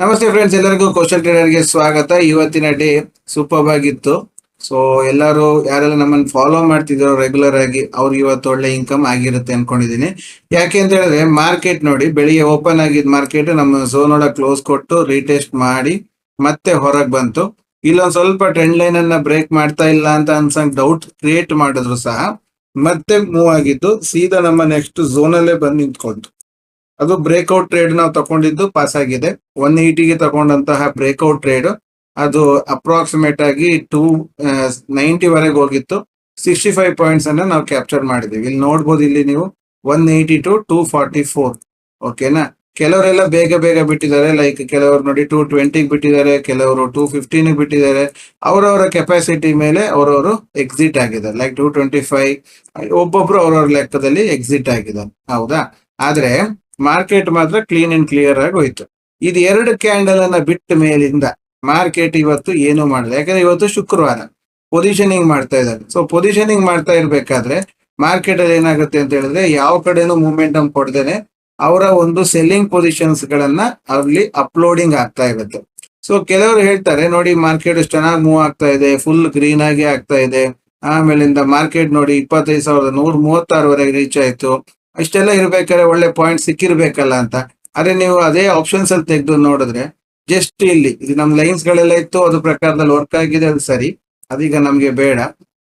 ನಮಸ್ತೆ ಫ್ರೆಂಡ್ಸ್ ಎಲ್ಲರಿಗೂ ಕೌಶಲ್ ಟ್ರೇಡರ್ಗೆ ಸ್ವಾಗತ. ಇವತ್ತಿನ ಡೇ ಸೂಪರ್ ಆಗಿತ್ತು. ಸೊ ಎಲ್ಲರೂ ಯಾರೆಲ್ಲ ನಮ್ಮನ್ನು ಫಾಲೋ ಮಾಡ್ತಿದ್ರು ರೆಗ್ಯುಲರ್ ಆಗಿ ಅವ್ರಿಗೆ ಇವತ್ತು ಒಳ್ಳೆ ಇನ್ಕಮ್ ಆಗಿರುತ್ತೆ ಅನ್ಕೊಂಡಿದೀನಿ ಯಾಕೆ ಅಂತ ಹೇಳಿದ್ರೆ ಮಾರ್ಕೆಟ್ ನೋಡಿ, ಬೆಳಿಗ್ಗೆ ಓಪನ್ ಆಗಿದ್ ಮಾರ್ಕೆಟ್ ನಮ್ಮ ಝೋನ್ ಒಳಗೆ ಕ್ಲೋಸ್ ಕೊಟ್ಟು ರೀಟೆಸ್ಟ್ ಮಾಡಿ ಮತ್ತೆ ಹೊರಗೆ ಬಂತು. ಇಲ್ಲೊಂದು ಸ್ವಲ್ಪ ಟ್ರೆಂಡ್ ಲೈನ್ ಅನ್ನ ಬ್ರೇಕ್ ಮಾಡ್ತಾ ಇಲ್ಲ ಅಂತ ಅನ್ಸಂಗ್ ಡೌಟ್ ಕ್ರಿಯೇಟ್ ಮಾಡಿದ್ರು ಸಹ, ಮತ್ತೆ ಮೂವ್ ಆಗಿದ್ದು ಸೀದಾ ನಮ್ಮ ನೆಕ್ಸ್ಟ್ ಝೋನಲ್ಲೇ ಬಂದು ನಿಂತ್ಕೊಳ್ತು ಅದು ಬ್ರೇಕ್ಔಟ್ ಟ್ರೇಡ್ ನಾವು ತಗೊಂಡಿದ್ದು ಪಾಸ್ ಆಗಿದೆ. ಒನ್ ಏಟಿಗೆ ತಗೊಂಡಂತಹ ಬ್ರೇಕ್ಔಟ್ ಟ್ರೇಡ್ ಅದು ಅಪ್ರಾಕ್ಸಿಮೇಟ್ ಆಗಿ ಟೂ ನೈಂಟಿ ವರೆಗೆ ಹೋಗಿತ್ತು. ಸಿಕ್ಸ್ಟಿ ಫೈವ್ ಪಾಯಿಂಟ್ಸ್ ಅನ್ನ ನಾವು ಕ್ಯಾಪ್ಚರ್ ಮಾಡಿದೀವಿ. ಇಲ್ಲಿ ನೋಡ್ಬೋದು ಇಲ್ಲಿ ನೀವು one eighty two two forty four ಓಕೆನಾ ಕೆಲವರೆಲ್ಲ ಬೇಗ ಬೇಗ ಬಿಟ್ಟಿದ್ದಾರೆ. ಲೈಕ್ ಕೆಲವರು ನೋಡಿ ಟೂ ಟ್ವೆಂಟಿಗೆ ಬಿಟ್ಟಿದ್ದಾರೆ, ಕೆಲವರು ಟೂ ಫಿಫ್ಟೀನ್ ಬಿಟ್ಟಿದ್ದಾರೆ. ಅವರವರ ಕೆಪಾಸಿಟಿ ಮೇಲೆ ಅವರವರು ಎಕ್ಸಿಟ್ ಆಗಿದ್ದಾರೆ ಲೈಕ್ ಟೂ ಟ್ವೆಂಟಿ ಫೈವ್ ಒಬ್ಬೊಬ್ರು ಅವರವ್ರ ಲೆಕ್ಕದಲ್ಲಿ ಎಕ್ಸಿಟ್ ಆಗಿದ್ದಾರೆ ಹೌದಾ? ಆದ್ರೆ ಮಾರ್ಕೆಟ್ ಮಾತ್ರ ಕ್ಲೀನ್ ಅಂಡ್ ಕ್ಲಿಯರ್ ಆಗಿ ಹೋಯ್ತು. ಇದು ಎರಡು ಕ್ಯಾಂಡಲ್ ಅನ್ನ ಬಿಟ್ಟ ಮೇಲಿಂದ ಮಾರ್ಕೆಟ್ ಇವತ್ತು ಏನು ಮಾಡಲ್ಲ. ಯಾಕಂದ್ರೆ ಇವತ್ತು ಶುಕ್ರವಾರ. ಪೊಸಿಷನಿಂಗ್ ಮಾಡ್ತಾ ಇದ್ದಾರೆ. ಸೊ ಪೊಸಿಷನಿಂಗ್ ಮಾಡ್ತಾ ಇರ್ಬೇಕಾದ್ರೆ ಮಾರ್ಕೆಟ್ ಅಲ್ಲಿ ಏನಾಗುತ್ತೆ ಅಂತ ಹೇಳಿದ್ರೆ ಯಾವ ಕಡೆನೂ ಮೂಮೆಂಟಮ್ ಕೊಡ್ದೇನೆ ಅವರ ಒಂದು ಸೆಲ್ಲಿಂಗ್ ಪೊಸಿಷನ್ಸ್ ಗಳನ್ನ ಅಲ್ಲಿ ಅಪ್ಲೋಡಿಂಗ್ ಆಗ್ತಾ ಇರುತ್ತೆ. ಸೊ ಕೆಲವರು ಹೇಳ್ತಾರೆ, ನೋಡಿ ಮಾರ್ಕೆಟ್ ಚೆನ್ನಾಗಿ ಮೂವ್ ಆಗ್ತಾ ಇದೆ ಫುಲ್ ಗ್ರೀನ್ ಆಗಿ ಆಗ್ತಾ ಇದೆ. ಆಮೇಲಿಂದ ಮಾರ್ಕೆಟ್ ನೋಡಿ ಇಪ್ಪತ್ತೈದು ಸಾವಿರದ ನೂರ ಮೂವತ್ತಾರವರೆಗೆ ರೀಚ್ ಆಯ್ತು. ಇಷ್ಟೆಲ್ಲ ಇರ್ಬೇಕಾದ್ರೆ ಒಳ್ಳೆ ಪಾಯಿಂಟ್ ಸಿಕ್ಕಿರ್ಬೇಕಲ್ಲ ಅಂತ. ಅದೇ ನೀವು ಅದೇ ಆಪ್ಷನ್ಸ್ ಅಲ್ಲಿ ತೆಗೆದು ನೋಡಿದ್ರೆ ಜಸ್ಟ್ ಇಲ್ಲಿ, ಇದು ನಮ್ಮ ಲೈನ್ಸ್ ಗಳೆಲ್ಲ ಇತ್ತು, ಅದು ಪ್ರಕಾರದಲ್ಲಿ ವರ್ಕ್ ಆಗಿದೆ, ಅದು ಸರಿ. ಅದೀಗ ನಮ್ಗೆ ಬೇಡ.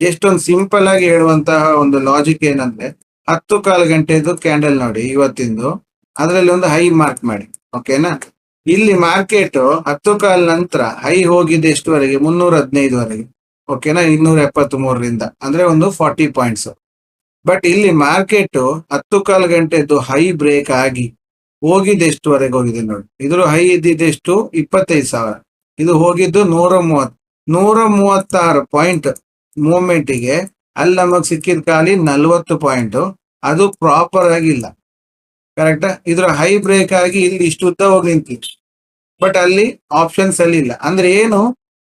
ಜಸ್ಟ್ ಒಂದು ಸಿಂಪಲ್ ಆಗಿ ಹೇಳುವಂತಹ ಒಂದು ಲಾಜಿಕ್ ಏನಂದ್ರೆ ಹತ್ತು ಕಾಲು ಗಂಟೆದು ಕ್ಯಾಂಡಲ್ ನೋಡಿ, ಇವತ್ತಿಂದು. ಅದರಲ್ಲಿ ಒಂದು ಹೈ ಮಾರ್ಕ್ ಮಾಡಿ ಓಕೆನಾ ಇಲ್ಲಿ ಮಾರ್ಕೆಟ್ ಹತ್ತು ಕಾಲ್ ನಂತರ ಹೈ ಹೋಗಿದೆ ಎಷ್ಟುವರೆಗೆ? ಮುನ್ನೂರ ಹದಿನೈದುವರೆಗೆ ಓಕೆನಾ ಇನ್ನೂರ ಎಪ್ಪತ್ತ್ ಮೂರರಿಂದ ಅಂದ್ರೆ ಒಂದು ಫಾರ್ಟಿ ಪಾಯಿಂಟ್ಸ್ ಬಟ್ ಇಲ್ಲಿ ಮಾರ್ಕೆಟ್ ಹತ್ತು ಕಾಲು ಗಂಟೆದ್ದು ಹೈ ಬ್ರೇಕ್ ಆಗಿ ಹೋಗಿದ್ದು ಎಷ್ಟುವರೆಗೆ ಹೋಗಿದೆ ನೋಡಿ. ಇದ್ರ ಹೈ ಇದ್ದಿದ್ದೆಷ್ಟು? ಇಪ್ಪತ್ತೈದು ಸಾವಿರ. ಇದು ಹೋಗಿದ್ದು ನೂರ ಮೂವತ್ ನೂರ ಮೂವತ್ತಾರು ಪಾಯಿಂಟ್ ಮೂವ್ಮೆಂಟಿಗೆ ಅಲ್ಲಿ ನಮಗೆ ಸಿಕ್ಕಿದ ಖಾಲಿ ನಲ್ವತ್ತು ಪಾಯಿಂಟ್ ಅದು ಪ್ರಾಪರ್ ಆಗಿಲ್ಲ. ಕರೆಕ್ಟಾ ಇದ್ರ ಹೈ ಬ್ರೇಕ್ ಆಗಿ ಇಲ್ಲಿ ಇಷ್ಟು ಉದ್ದ ಹೋಗಿ ನಿಂತಿತ್ತು ಬಟ್ ಅಲ್ಲಿ ಆಪ್ಷನ್ಸ್ ಅಲ್ಲಿ ಇಲ್ಲ. ಅಂದ್ರೆ ಏನು?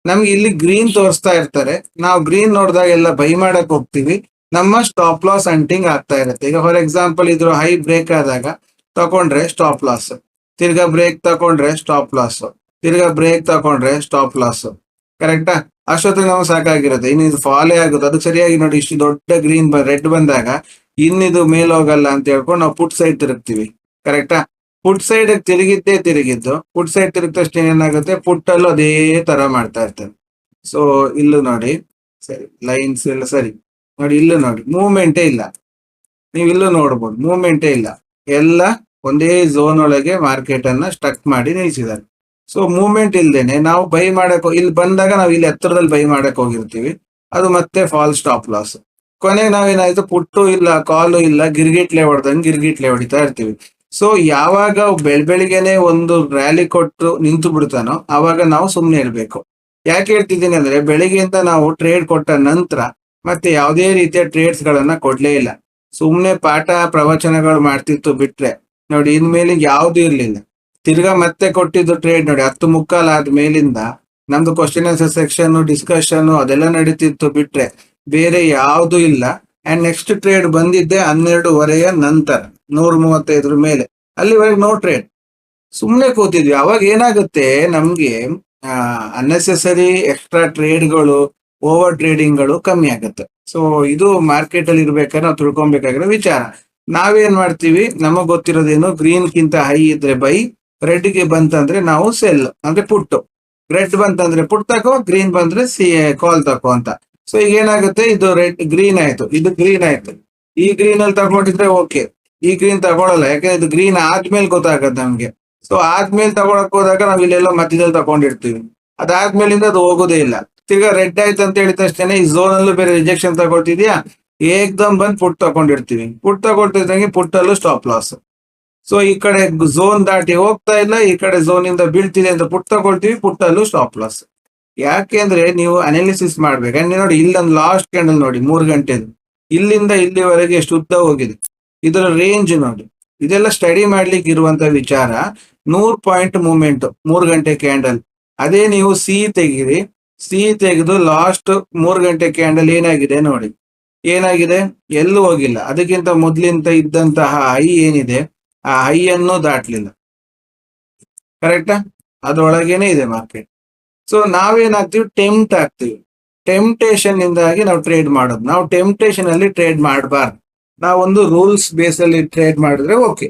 ನಮ್ಗೆ ಇಲ್ಲಿ ಗ್ರೀನ್ ತೋರಿಸ್ತಾ ಇರ್ತಾರೆ. ನಾವು ಗ್ರೀನ್ ನೋಡಿದಾಗ ಎಲ್ಲ ಬೈ ಮಾಡಕ್ ಹೋಗ್ತೀವಿ. ನಮ್ಮ ಸ್ಟಾಪ್ ಲಾಸ್ ಅಂಟಿಂಗ್ ಆಗ್ತಾ ಇರುತ್ತೆ. ಈಗ ಫಾರ್ ಎಕ್ಸಾಂಪಲ್ ಇದ್ರ ಹೈ ಬ್ರೇಕ್ ಆದಾಗ ತಕೊಂಡ್ರೆ ಸ್ಟಾಪ್ ಲಾಸ್ ತಿರ್ಗಾ ಬ್ರೇಕ್ ತಕೊಂಡ್ರೆ ಸ್ಟಾಪ್ ಲಾಸ್ ತಿರ್ಗ ಬ್ರೇಕ್ ತಕೊಂಡ್ರೆ ಸ್ಟಾಪ್ ಲಾಸ್ ಕರೆಕ್ಟಾ ಅಷ್ಟೊತ್ತಿಗೆ ನಾವು ಸಾಕಾಗಿರುತ್ತೆ. ಇನ್ನು ಇದು ಫಾಲೇ ಆಗುತ್ತೆ ಅದಕ್ಕೆ ಸರಿಯಾಗಿ ನೋಡಿ, ಇಷ್ಟು ದೊಡ್ಡ ಗ್ರೀನ್ ರೆಡ್ ಬಂದಾಗ ಇನ್ನಿದು ಮೇಲ್ ಹೋಗಲ್ಲ ಅಂತ ಹೇಳ್ಕೊಂಡು ನಾವು ಪುಟ್ ಸೈಡ್ ತಿರುಗ್ತೀವಿ. ಕರೆಕ್ಟಾ ಪುಟ್ ಸೈಡ್ ತಿರುಗಿದ್ದೇ ತಿರುಗಿದ್ದು ಪುಟ್ ಸೈಡ್ ತಿರುಗ್ತಷ್ಟು ಏನಾಗುತ್ತೆ? ಪುಟ್ಟಲ್ಲೂ ಅದೇ ತರ ಮಾಡ್ತಾ ಇರ್ತೇವೆ. ಸೊ ಇಲ್ಲೂ ನೋಡಿ. ಸರಿ ಲೈನ್ಸ್ ಎಲ್ಲ ಸರಿ. ನೋಡಿ, ಇಲ್ಲೂ ನೋಡಿ. ಮೂವ್ಮೆಂಟೇ ಇಲ್ಲ. ನೀವು ಇಲ್ಲೂ ನೋಡ್ಬೋದು. ಮೂವ್ಮೆಂಟೇ ಇಲ್ಲ. ಎಲ್ಲ ಒಂದೇ ಝೋನ್ ಒಳಗೆ ಮಾರ್ಕೆಟ್ ಅನ್ನ ಸ್ಟಕ್ ಮಾಡಿ ನಿಲ್ಸಿದ್ದಾರೆ. ಸೊ ಮೂವ್ಮೆಂಟ್ ಇಲ್ದೇನೆ ನಾವು ಬೈ ಮಾಡಕ್ ಇಲ್ಲಿ ಬಂದಾಗ ನಾವು ಇಲ್ಲಿ ಎತ್ತರದಲ್ಲಿ ಬೈ ಮಾಡಕ್ ಹೋಗಿರ್ತೀವಿ. ಅದು ಮತ್ತೆ ಫಾಲ್ ಸ್ಟಾಪ್ ಲಾಸ್ ಕೊನೆಗೆ ನಾವೇನಾಯ್ತು? ಪುಟ್ಟು ಇಲ್ಲ, ಕಾಲು ಇಲ್ಲ, ಗಿರ್ಗಿಟ್ಲೆ ಹೊಡೆದಂಗೆ ಗಿರ್ಗಿಟ್ಲೆ ಹೊಡಿತಾ ಇರ್ತೀವಿ. ಸೊ ಯಾವಾಗ ಬೆಳ್ ಬೆಳಿಗ್ಗೆನೆ ಒಂದು ರ್ಯಾಲಿ ಕೊಟ್ಟು ನಿಂತು ಬಿಡ್ತಾನೋ ಆವಾಗ ನಾವು ಸುಮ್ಮನೆ ಇರಬೇಕು. ಯಾಕೆ ಹೇಳ್ತಿದ್ದೀನಿ ಅಂದ್ರೆ, ಬೆಳಿಗ್ಗೆಯಿಂದ ನಾವು ಟ್ರೇಡ್ ಕೊಟ್ಟ ನಂತರ ಮತ್ತೆ ಯಾವುದೇ ರೀತಿಯ ಟ್ರೇಡ್ಸ್ ಗಳನ್ನ ಕೊಡ್ಲೇ ಇಲ್ಲ. ಸುಮ್ನೆ ಪಾಠ ಪ್ರವಚನಗಳು ಮಾಡ್ತಿತ್ತು ಬಿಟ್ರೆ, ನೋಡಿ ಇನ್ಮೇಲೆ ಯಾವ್ದು ಇರ್ಲಿಲ್ಲ. ತಿರ್ಗಾ ಮತ್ತೆ ಕೊಟ್ಟಿದ್ದು ಟ್ರೇಡ್ ನೋಡಿ, ಹತ್ತು ಮುಕ್ಕಾಲ್ ಆದ ಮೇಲಿಂದ ನಮ್ದು ಕ್ವಶನ್ ಆನ್ಸರ್ ಸೆಕ್ಷನ್ ಡಿಸ್ಕಷನ್ ಅದೆಲ್ಲ ನಡೀತಿತ್ತು ಬಿಟ್ರೆ ಬೇರೆ ಯಾವ್ದು ಇಲ್ಲ. ಅಂಡ್ ನೆಕ್ಸ್ಟ್ ಟ್ರೇಡ್ ಬಂದಿದ್ದೆ ಹನ್ನೆರಡುವರೆಯ ನಂತರ, ನೂರ ಮೂವತ್ತೈದರ ಮೇಲೆ. ಅಲ್ಲಿವರೆಗೆ ನೋ ಟ್ರೇಡ್ ಸುಮ್ನೆ ಕೂತಿದ್ವಿ. ಅವಾಗ ಏನಾಗುತ್ತೆ ನಮ್ಗೆ ಅನ್ನೆಸೆಸರಿ ಎಕ್ಸ್ಟ್ರಾ ಟ್ರೇಡ್ಗಳು ಓವರ್ ಟ್ರೇಡಿಂಗ್ಗಳು ಕಮ್ಮಿ ಆಗುತ್ತೆ. ಸೊ ಇದು ಮಾರ್ಕೆಟ್ ಅಲ್ಲಿ ಇರ್ಬೇಕಾದ್ರೆ ನಾವು ತಿಳ್ಕೊಬೇಕಾಗಿರೋ ವಿಚಾರ. ನಾವೇನ್ ಮಾಡ್ತೀವಿ? ನಮಗ್ ಗೊತ್ತಿರೋದೇನು? ಗ್ರೀನ್ ಗಿಂತ ಹೈ ಇದ್ರೆ ಬೈ ರೆಡ್ಗೆ ಬಂತಂದ್ರೆ ನಾವು ಸೆಲ್ ಅಂದ್ರೆ ಪುಟ್ಟು ರೆಡ್ ಬಂತಂದ್ರೆ ಪುಟ್ ತಕೋ ಗ್ರೀನ್ ಬಂದ್ರೆ ಸಿ ಕಾಲ್ ತಕೋ ಅಂತ. ಸೊ ಈಗ ಏನಾಗುತ್ತೆ? ಇದು ರೆಡ್ ಗ್ರೀನ್ ಆಯ್ತು. ಇದು ಗ್ರೀನ್ ಆಯ್ತು. ಈ ಗ್ರೀನ್ ಅಲ್ಲಿ ತಗೊಂಡಿದ್ರೆ ಓಕೆ ಈ ಗ್ರೀನ್ ತಗೊಳಲ್ಲ. ಯಾಕಂದ್ರೆ ಇದು ಗ್ರೀನ್ ಆದ್ಮೇಲೆ ಗೊತ್ತಾಗತ್ತೆ ನಮ್ಗೆ. ಸೊ ಆದ್ಮೇಲೆ ತಗೊಳಕ್ ಹೋದಾಗ ನಾವ್ ಇಲ್ಲೆಲ್ಲ ಮಧ್ಯದಲ್ಲಿ ತಗೊಂಡಿರ್ತೀವಿ. ಅದಾದ್ಮೇಲಿಂದ ಅದು ಹೋಗೋದೇ ಇಲ್ಲ. ತಿರ್ಗಾ ರೆಡ್ ಆಯ್ತು ಅಂತ ಹೇಳಿದ ತಕ್ಷಣ ಈ ಝೋನ್ ಅಲ್ಲೂ ಬೇರೆ ರಿಜೆಕ್ಷನ್ ತಗೊಳ್ತಿದ್ಯಾ? ಏಕ್ದಮ್ ಬಂದ್ ಪುಟ್ ತಗೊಂಡಿರ್ತೀವಿ. ಪುಟ್ ತಗೊಳ್ತಿದ್ದಂಗೆ ಪುಟ್ಟಲ್ಲೂ ಸ್ಟಾಪ್ ಲಾಸ್ ಸೊ ಈ ಕಡೆ ಝೋನ್ ದಾಟಿ ಹೋಗ್ತಾ ಇಲ್ಲ, ಈ ಕಡೆ ಝೋನ್ ಇಂದ ಬೀಳ್ತಿದೆ ಅಂತ ಪುಟ್ ತಗೊಳ್ತೀವಿ, ಪುಟ್ಟಲ್ಲೂ ಸ್ಟಾಪ್ ಲಾಸ್ ಯಾಕೆಂದ್ರೆ ನೀವು ಅನಾಲಿಸಿಸ್ ಮಾಡ್ಬೇಕು. ಅಂದ್ರೆ ನೋಡಿ, ಇಲ್ಲೊಂದು ಲಾಸ್ಟ್ ಕ್ಯಾಂಡಲ್ ನೋಡಿ, ಮೂರು ಗಂಟೆದು. ಇಲ್ಲಿಂದ ಇಲ್ಲಿವರೆಗೆ ಎಷ್ಟು ಉದ್ದ ಹೋಗಿದೆ. ಇದರ ರೇಂಜ್ ನೋಡಿ. ಇದೆಲ್ಲ ಸ್ಟಡಿ ಮಾಡ್ಲಿಕ್ಕೆ ಇರುವಂತ ವಿಚಾರ ನೂರ್ ಪಾಯಿಂಟ್ ಮೂವ್ಮೆಂಟ್ ಮೂರು ಗಂಟೆ ಕ್ಯಾಂಡಲ್ ಅದೇ ನೀವು ಸಿ ತೆಗೀರಿ ಸಿ ತೆಗೆದು ಲಾಸ್ಟ್ ಮೂರು ಗಂಟೆ ಕ್ಯಾಂಡಲ್ ಏನಾಗಿದೆ ನೋಡಿ. ಏನಾಗಿದೆ? ಎಲ್ಲೂ ಹೋಗಿಲ್ಲ. ಅದಕ್ಕಿಂತ ಮೊದ್ಲಿಂತ ಇದ್ದಂತಹ ಹೈ ಏನಿದೆ? ಆ ಹೈ ಅನ್ನು ದಾಟ್ಲಿಲ್ಲ ಕರೆಕ್ಟಾ ಅದ್ರೊಳಗೇನೆ ಇದೆ ಮಾರ್ಕೆಟ್ ಸೊ ನಾವೇನಾಗ್ತೀವಿ? ಟೆಂಪ್ಟ್ ಆಗ್ತೀವಿ. ಟೆಂಪ್ಟೇಷನ್ ಇಂದಾಗಿ ನಾವು ಟ್ರೇಡ್ ಮಾಡೋದು. ನಾವು ಟೆಂಪ್ಟೇಷನ್ ಅಲ್ಲಿ ಟ್ರೇಡ್ ಮಾಡಬಾರ್ದು. ನಾವೊಂದು ರೂಲ್ಸ್ ಬೇಸ್ ಅಲ್ಲಿ ಟ್ರೇಡ್ ಮಾಡಿದ್ರೆ ಓಕೆ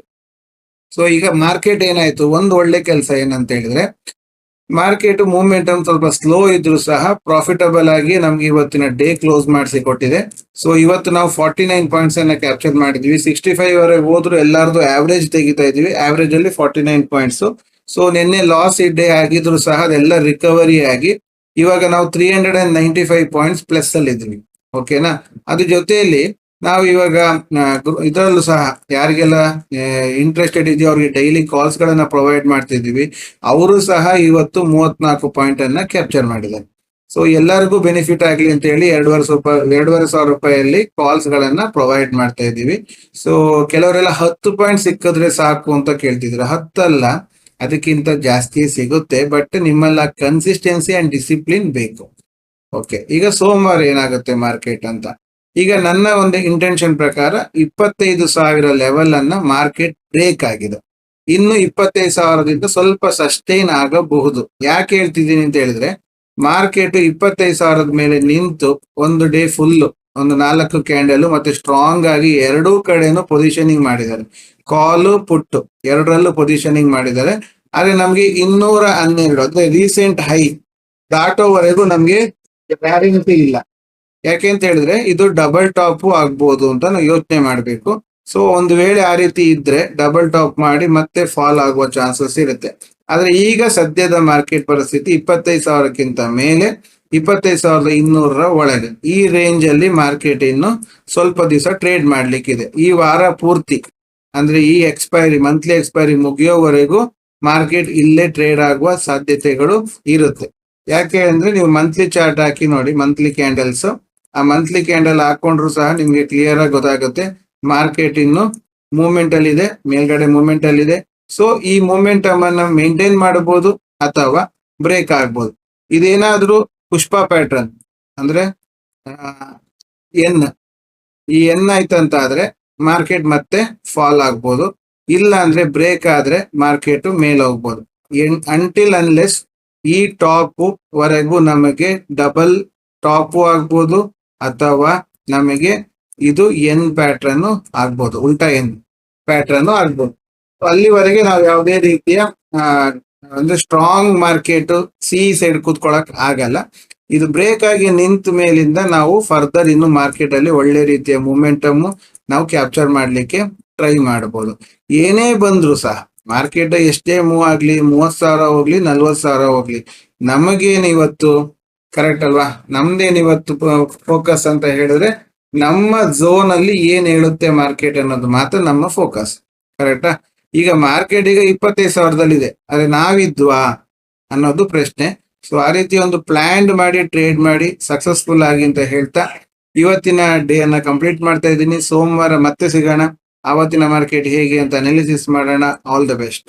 ಸೊ ಈಗ ಮಾರ್ಕೆಟ್ ಏನಾಯ್ತು? ಒಂದು ಒಳ್ಳೆ ಕೆಲಸ ಏನಂತ ಹೇಳಿದ್ರೆ ಮಾರ್ಕೆಟ್ ಅಂತ ಸ್ವಲ್ಪ ಸ್ಲೋ ಇದ್ರು ಸಹ ಪ್ರಾಫಿಟಬಲ್ ಆಗಿ ನಮ್ಗೆ ಇವತ್ತಿನ ಡೇ ಕ್ಲೋಸ್ ಮಾಡಿಸಿ ಕೊಟ್ಟಿದೆ. ಸೊ ಇವತ್ತು ನಾವು ಫಾರ್ಟಿ ನೈನ್ ಪಾಯಿಂಟ್ಸ್ ಅನ್ನ ಕ್ಯಾಪ್ಚರ್ ಮಾಡಿದ್ವಿ. ಸಿಕ್ಸ್ಟಿ ಫೈವ್ ವರೆಗೆ ಹೋದ್ರು ಎಲ್ಲಾರ್ದು ಆವರೇಜ್ ತೆಗಿತಾ ಇದೀವಿ ಆವರೇಜ್ ಅಲ್ಲಿ ಫಾರ್ಟಿ ನೈನ್ ಪಾಯಿಂಟ್ಸ್ ಸೊ ನಿನ್ನೆ ಲಾಸ್ ಡೇ ಆಗಿದ್ರು ಸಹ ಅದೆಲ್ಲ ರಿಕವರಿ ಆಗಿ ಇವಾಗ ನಾವು three hundred and ninety five points plus ಅಲ್ಲಿ ಇದ್ವಿ ಓಕೆನಾ ಅದ್ರ ಜೊತೆಯಲ್ಲಿ ನಾವು ಇವಾಗ ಇದರಲ್ಲೂ ಸಹ ಯಾರಿಗೆಲ್ಲ ಇಂಟ್ರೆಸ್ಟೆಡ್ ಇದೆಯೋ ಅವ್ರಿಗೆ ಡೈಲಿ ಕಾಲ್ಸ್ ಗಳನ್ನ ಪ್ರೊವೈಡ್ ಮಾಡ್ತಿದ್ದೀವಿ. ಅವರು ಸಹ ಇವತ್ತು ಮೂವತ್ನಾಲ್ಕು ಪಾಯಿಂಟ್ ಅನ್ನ ಕ್ಯಾಪ್ಚರ್ ಮಾಡಿದ್ದಾರೆ. ಸೊ ಎಲ್ಲರಿಗೂ ಬೆನಿಫಿಟ್ ಆಗಲಿ ಅಂತ ಹೇಳಿ ಎರಡೂವರೆ ರೂಪಾಯಿ ಎರಡೂವರೆ ಸಾವಿರ ರೂಪಾಯಿಯಲ್ಲಿ ಕಾಲ್ಸ್ ಗಳನ್ನ ಪ್ರೊವೈಡ್ ಮಾಡ್ತಾ ಇದ್ದೀವಿ. ಸೊ ಕೆಲವರೆಲ್ಲ ಹತ್ತು ಪಾಯಿಂಟ್ ಸಿಕ್ಕಿದ್ರೆ ಸಾಕು ಅಂತ ಕೇಳ್ತಿದ್ರು. ಹತ್ತಲ್ಲ, ಅದಕ್ಕಿಂತ ಜಾಸ್ತಿ ಸಿಗುತ್ತೆ ಬಟ್ ನಿಮ್ಮಲ್ಲ ಕನ್ಸಿಸ್ಟೆನ್ಸಿ ಅಂಡ್ ಡಿಸಿಪ್ಲಿನ್ ಬೇಕು. ಓಕೆ ಈಗ ಸೋಮವಾರ ಏನಾಗುತ್ತೆ ಮಾರ್ಕೆಟ್ ಅಂತ? ಈಗ ನನ್ನ ಒಂದು ಇಂಟೆನ್ಷನ್ ಪ್ರಕಾರ ಇಪ್ಪತ್ತೈದು ಸಾವಿರ ಲೆವೆಲ್ ಅನ್ನ ಮಾರ್ಕೆಟ್ ಬ್ರೇಕ್ ಆಗಿದೆ. ಇನ್ನು ಇಪ್ಪತ್ತೈದು ಸಾವಿರದಿಂದ ಸ್ವಲ್ಪ ಸಸ್ಟೈನ್ ಆಗಬಹುದು. ಯಾಕೆ ಹೇಳ್ತಿದ್ದೀನಿ ಅಂತ ಹೇಳಿದ್ರೆ ಮಾರ್ಕೆಟ್ ಇಪ್ಪತ್ತೈದು ಸಾವಿರದ ಮೇಲೆ ನಿಂತು ಒಂದು ಡೇ ಫುಲ್ ಒಂದು ನಾಲ್ಕು ಕ್ಯಾಂಡಲ್ ಮತ್ತೆ ಸ್ಟ್ರಾಂಗ್ ಆಗಿ ಎರಡೂ ಕಡೆನೂ ಪೊಸಿಷನಿಂಗ್ ಮಾಡಿದ್ದಾರೆ. ಕಾಲು ಪುಟ್ಟು ಎರಡರಲ್ಲೂ ಪೊಸಿಷನಿಂಗ್ ಮಾಡಿದ್ದಾರೆ. ಆದ್ರೆ ನಮ್ಗೆ ಇನ್ನೂರ ಹನ್ನೆರಡು, ಅಂದ್ರೆ ರೀಸೆಂಟ್ ಹೈ ದಾಟೋವರೆಗೂ ನಮ್ಗೆ ಗ್ಯಾರಂಟಿ ಇಲ್ಲ. ಯಾಕೆ ಅಂತ ಹೇಳಿದ್ರೆ ಇದು ಡಬಲ್ ಟಾಪ್ ಆಗ್ಬೋದು ಅಂತ ನಾವು ಯೋಚನೆ ಮಾಡಬೇಕು. ಸೊ ಒಂದು ವೇಳೆ ಆ ರೀತಿ ಇದ್ರೆ ಡಬಲ್ ಟಾಪ್ ಮಾಡಿ ಮತ್ತೆ ಫಾಲ್ ಆಗುವ ಚಾನ್ಸಸ್ ಇರುತ್ತೆ. ಆದ್ರೆ ಈಗ ಸದ್ಯದ ಮಾರ್ಕೆಟ್ ಪರಿಸ್ಥಿತಿ ಇಪ್ಪತ್ತೈದು ಸಾವಿರಕ್ಕಿಂತ ಮೇಲೆ, ಇಪ್ಪತ್ತೈದು ಸಾವಿರದ ಇನ್ನೂರರ ಒಳಗೆ. ಈ ರೇಂಜ್ ಅಲ್ಲಿ ಮಾರ್ಕೆಟ್ ಇನ್ನು ಸ್ವಲ್ಪ ದಿವಸ ಟ್ರೇಡ್ ಮಾಡ್ಲಿಕ್ಕಿದೆ. ಈ ವಾರ ಪೂರ್ತಿ, ಅಂದ್ರೆ ಈ ಎಕ್ಸ್ಪೈರಿ ಮಂತ್ಲಿ ಎಕ್ಸ್ಪೈರಿ ಮುಗಿಯೋವರೆಗೂ ಮಾರ್ಕೆಟ್ ಇಲ್ಲೇ ಟ್ರೇಡ್ ಆಗುವ ಸಾಧ್ಯತೆಗಳು ಇರುತ್ತೆ. ಯಾಕೆ ಅಂದ್ರೆ ನೀವು ಮಂತ್ಲಿ ಚಾರ್ಟ್ ಹಾಕಿ ನೋಡಿ ಮಂತ್ಲಿ ಕ್ಯಾಂಡಲ್ಸ್ ಆ ಮಂತ್ಲಿ ಕ್ಯಾಂಡಲ್ ಹಾಕೊಂಡ್ರು ಸಹ ನಿಮ್ಗೆ ಕ್ಲಿಯರ್ ಆಗಿ ಗೊತ್ತಾಗುತ್ತೆ. ಮಾರ್ಕೆಟ್ ಇನ್ನು ಮೂವ್ಮೆಂಟ್ ಅಲ್ಲಿ ಇದೆ, ಮೇಲ್ಗಡೆ ಮೂವ್ಮೆಂಟ್ ಅಲ್ಲಿ ಇದೆ. ಸೊ ಈ ಮೂವ್ಮೆಂಟ್ ಅನ್ನ ಮೇಂಟೈನ್ ಮಾಡಬಹುದು ಅಥವಾ ಬ್ರೇಕ್ ಆಗ್ಬೋದು ಇದೇನಾದ್ರೂ ಪುಷ್ಪ ಪ್ಯಾಟರ್ನ್ ಅಂದ್ರೆ ಎನ್ ಈ ಎನ್ ಆಯ್ತಂತ ಆದ್ರೆ ಮಾರ್ಕೆಟ್ ಮತ್ತೆ ಫಾಲ್ ಆಗ್ಬೋದು. ಇಲ್ಲ ಅಂದ್ರೆ ಬ್ರೇಕ್ ಆದ್ರೆ ಮಾರ್ಕೆಟ್ ಮೇಲೆ ಹೋಗ್ಬೋದು. ಅಂಟಿಲ್ ಅನ್ಲೆಸ್ ಈ ಟಾಪ್ ವರೆಗೂ ನಮಗೆ ಡಬಲ್ ಟಾಪು ಆಗ್ಬೋದು ಅಥವಾ ನಮಗೆ ಇದು ಎನ್ ಪ್ಯಾಟ್ರನ್ನು ಆಗ್ಬೋದು, ಉಲ್ಟಾ ಎನ್ ಪ್ಯಾಟ್ರನ್ ಆಗ್ಬೋದು. ಅಲ್ಲಿವರೆಗೆ ನಾವು ಯಾವುದೇ ರೀತಿಯ ಅಂದ್ರೆ ಸ್ಟ್ರಾಂಗ್ ಮಾರ್ಕೆಟ್ ಸಿ ಸೈಡ್ ಕೂತ್ಕೊಳಕ್ ಆಗಲ್ಲ. ಇದು ಬ್ರೇಕ್ ಆಗಿ ನಿಂತ ಮೇಲಿಂದ ನಾವು ಫರ್ದರ್ ಇನ್ನು ಮಾರ್ಕೆಟ್ ಅಲ್ಲಿ ಒಳ್ಳೆ ರೀತಿಯ ಮೂಮೆಂಟಮ್ ನಾವು ಕ್ಯಾಪ್ಚರ್ ಮಾಡ್ಲಿಕ್ಕೆ ಟ್ರೈ ಮಾಡಬಹುದು ಏನೇ ಬಂದ್ರು ಸಹ ಮಾರ್ಕೆಟ್ ಎಷ್ಟೇ ಮೂವ್ ಆಗ್ಲಿ ಮೂವತ್ ಸಾವಿರ ಹೋಗ್ಲಿ ನಲ್ವತ್ ಸಾವಿರ ಹೋಗ್ಲಿ, ನಮಗೇನು ಇವತ್ತು ಕರೆಕ್ಟ್ ಅಲ್ವಾ? ನಮ್ದೇನ್ ಇವತ್ತು ಫೋಕಸ್ ಅಂತ ಹೇಳಿದ್ರೆ ನಮ್ಮ ಝೋನ್ ಅಲ್ಲಿ ಏನ್ ಹೇಳುತ್ತೆ ಮಾರ್ಕೆಟ್ ಅನ್ನೋದು ಮಾತ್ರ ನಮ್ಮ ಫೋಕಸ್ ಕರೆಕ್ಟಾ ಈಗ ಮಾರ್ಕೆಟ್ ಈಗ ಇಪ್ಪತ್ತೈದು ಸಾವಿರದಲ್ಲಿದೆ. ಅದೇ ನಾವಿದ್ವಾ ಅನ್ನೋದು ಪ್ರಶ್ನೆ. ಸೊ ಆ ರೀತಿ ಒಂದು ಪ್ಲಾನ್ ಮಾಡಿ ಟ್ರೇಡ್ ಮಾಡಿ ಸಕ್ಸಸ್ಫುಲ್ ಆಗಿ ಅಂತ ಹೇಳ್ತಾ ಇವತ್ತಿನ ಡೇ ಅನ್ನ ಕಂಪ್ಲೀಟ್ ಮಾಡ್ತಾ ಇದ್ದೀನಿ. ಸೋಮವಾರ ಮತ್ತೆ ಸಿಗೋಣ. ಆವತ್ತಿನ ಮಾರ್ಕೆಟ್ ಹೇಗೆ ಅಂತ ಅನಾಲಿಸಿಸ್ ಮಾಡೋಣ. All the best